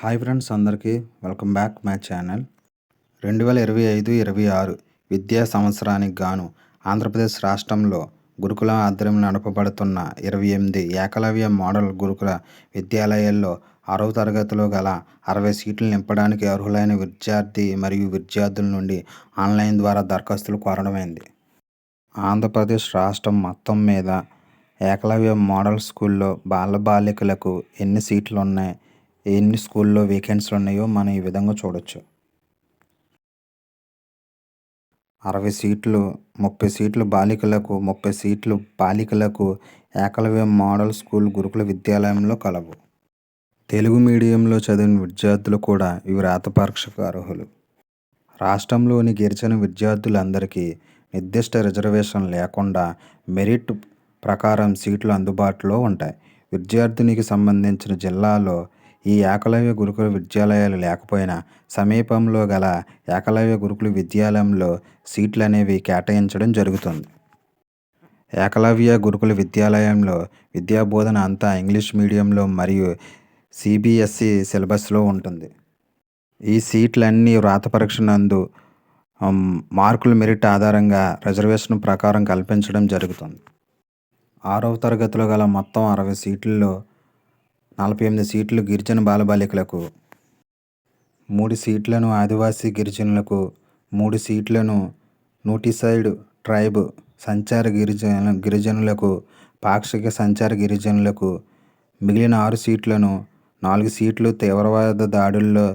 Hi friends అందరికీ welcome back my channel రెండు వేల ఇరవై ఐదు ఇరవై ఆరు విద్యా సంవత్సరానికి గాను ఆంధ్రప్రదేశ్ రాష్ట్రంలో గురుకుల ఆధ్వర్యంలో నడపబడుతున్న ఇరవై ఎనిమిది ఏకలవ్య మోడల్ గురుకుల విద్యాలయాల్లో ఆరవ తరగతిలో గల అరవై సీట్లు నింపడానికి అర్హులైన విద్యార్థి మరియు విద్యార్థుల నుండి ఆన్లైన్ ద్వారా దరఖాస్తులు కోరడమైంది ఆంధ్రప్రదేశ్ రాష్ట్రం మొత్తం మీద ఏకలవ్య మోడల్ స్కూల్లో బాల బాలికలకు ఎన్ని సీట్లు ఉన్నాయి? ఎన్ని స్కూల్లో వేకెన్సీలు ఉన్నాయో మనం ఈ విధంగా చూడొచ్చు. అరవై సీట్లు ముప్పై సీట్లు బాలికలకు ముప్పై సీట్లు బాలికలకు ఏకలవ్య మోడల్ స్కూల్ గురుకుల విద్యాలయంలో కలవు. తెలుగు మీడియంలో చదివిన విద్యార్థులు కూడా ఇవి రాత పరీక్షకు అర్హులు. రాష్ట్రంలోని గిరిజన విద్యార్థులందరికీ నిర్దిష్ట రిజర్వేషన్ లేకుండా మెరిట్ ప్రకారం సీట్లు అందుబాటులో ఉంటాయి. విద్యార్థినికి సంబంధించిన జిల్లాలో ఈ ఏకలవ్య గురుకుల విద్యాలయాలు లేకపోయినా సమీపంలో గల ఏకలవ్య గురుకుల విద్యాలయంలో సీట్లు అనేవి కేటాయించడం జరుగుతుంది. ఏకలవ్య గురుకుల విద్యాలయంలో విద్యాబోధన అంతా ఇంగ్లీష్ మీడియంలో మరియు సిబిఎస్ఈ సిలబస్లో ఉంటుంది. ఈ సీట్లన్నీ వ్రాత పరీక్ష నందు మార్కుల మెరిట్ ఆధారంగా రిజర్వేషన్ ప్రకారం కల్పించడం జరుగుతుంది. ఆరవ తరగతిలో గల మొత్తం అరవై సీట్లలో నలభై ఎనిమిది సీట్లు గిరిజన బాలబాలికలకు మూడు సీట్లను ఆదివాసీ గిరిజనులకు మూడు సీట్లను నూటిసైడ్ ట్రైబ్ సంచార గిరిజన గిరిజనులకు పాక్షిక సంచార గిరిజనులకు మిగిలిన ఆరు సీట్లను నాలుగు సీట్లు తీవ్రవాద దాడుల్లో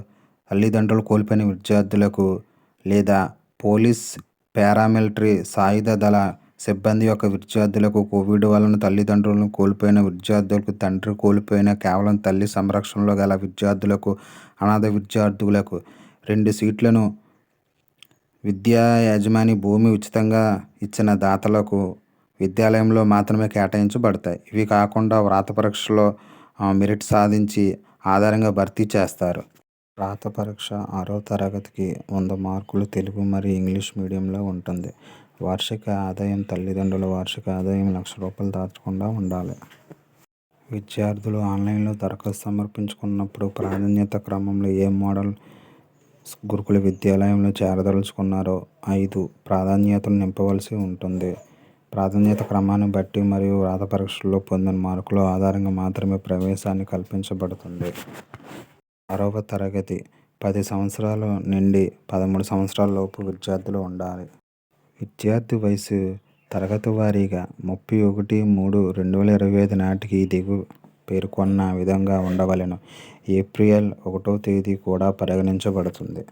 తల్లిదండ్రులు కోల్పోయిన విద్యార్థులకు లేదా పోలీస్ పారామిలిటరీ సాయుధ దళ సిబ్బంది యొక్క విద్యార్థులకు కోవిడ్ వలన తల్లిదండ్రులను కోల్పోయిన విద్యార్థులకు తండ్రి కోల్పోయిన కేవలం తల్లి సంరక్షణలో గల విద్యార్థులకు అనాథ విద్యార్థులకు రెండు సీట్లను విద్యా యజమాని భూమి ఉచితంగా ఇచ్చిన దాతలకు విద్యాలయంలో మాత్రమే కేటాయించబడతాయి. ఇవి కాకుండా వ్రాత పరీక్షలో మెరిట్ సాధించి ఆధారంగా భర్తీ చేస్తారు. రాత పరీక్ష ఆరో తరగతికి వంద మార్కులు తెలుగు మరియు ఇంగ్లీష్ మీడియంలో ఉంటుంది. వార్షిక ఆదాయం తల్లిదండ్రుల వార్షిక ఆదాయం లక్ష రూపాయలు దాచకుండా ఉండాలి. విద్యార్థులు ఆన్లైన్లో దరఖాస్తు సమర్పించుకున్నప్పుడు ప్రాధాన్యత క్రమంలో ఏ మోడల్ గురుకుల విద్యాలయంలో చేరదలుచుకున్నారో ఐదు ప్రాధాన్యతలు నింపవలసి ఉంటుంది. ప్రాధాన్యత క్రమాన్ని బట్టి మరియు వ్రాత పరీక్షల్లో పొందిన మార్కుల ఆధారంగా మాత్రమే ప్రవేశాన్ని కల్పించబడుతుంది. ఆరవ తరగతి పది సంవత్సరాల నుండి పదమూడు సంవత్సరాల లోపు విద్యార్థులు ఉండాలి. విద్యార్థి వయసు తరగతి వారీగా ముప్పై ఒకటి మూడు రెండు వేల ఇరవై ఐదు నాటికి దిగు పేర్కొన్న విధంగా ఉండవలెను. ఏప్రిల్ ఒకటో తేదీ కూడా పరిగణించబడుతుంది.